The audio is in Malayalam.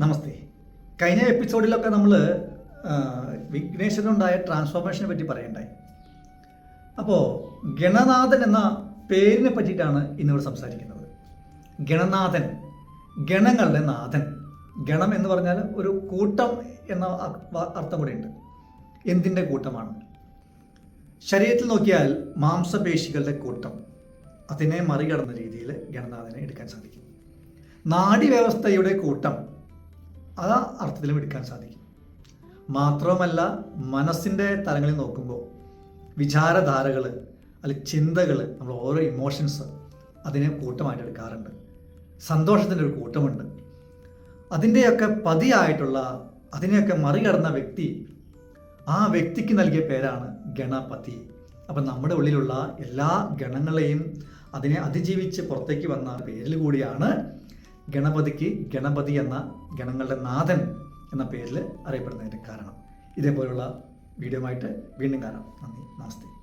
നമസ്തേ. കഴിഞ്ഞ എപ്പിസോഡിലൊക്കെ നമ്മൾ വിഘ്നേശ്വരനുണ്ടായ ട്രാൻസ്ഫോർമേഷനെ പറ്റി പറയണ്ടായി. അപ്പോൾ ഗണനാഥൻ എന്ന പേരിനെ പറ്റിയിട്ടാണ് ഇന്നിവിടെ സംസാരിക്കുന്നത്. ഗണനാഥൻ ഗണങ്ങളുടെ നാഥൻ. ഗണം എന്ന് പറഞ്ഞാൽ ഒരു കൂട്ടം എന്ന അർത്ഥം കൂടെ അർത്ഥം കൂടെയുണ്ട്. എന്തിന്റെ കൂട്ടമാണ്? ശരീരത്തിൽ നോക്കിയാൽ മാംസപേശികളുടെ കൂട്ടം. അതിനെ മറികടന്ന രീതിയിൽ ഗണനാഥനെ എടുക്കാൻ സാധിക്കും. നാഡീവ്യവസ്ഥയുടെ കൂട്ടം. ആ അർത്ഥത്തിലും എടുക്കാൻ സാധിക്കും. മാത്രവുമല്ല മനസ്സിന്റെ തലങ്ങളിൽ നോക്കുമ്പോൾ വിചാരധാരകൾ അല്ലെങ്കിൽ ചിന്തകൾ നമ്മൾ ഓരോ ഇമോഷൻസ് അതിനെ കൂട്ടമായിട്ട് എടുക്കാറുണ്ട്. സന്തോഷത്തിന്റെ ഒരു കൂട്ടമുണ്ട്. അതിന്റെയൊക്കെ പതിയായിട്ടുള്ള അതിനെയൊക്കെ മറികടന്ന വ്യക്തി ആ വ്യക്തിക്ക് നൽകിയ പേരാണ് ഗണപതി. അപ്പം നമ്മുടെ ഉള്ളിലുള്ള എല്ലാ ഗണങ്ങളെയും അതിനെ അതിജീവിച്ച് പുറത്തേക്ക് വന്ന പേരിൽ കൂടിയാണ് ഗണപതിക്ക് ഗണപതി എന്ന ഗണങ്ങളുടെ നാഥൻ എന്ന പേരിൽ അറിയപ്പെടുന്നതിന്റെ കാരണം. ഇതേപോലുള്ള വീഡിയോ ആയിട്ട് വീണ്ടും കാണാം. നന്ദി. നമസ്തേ.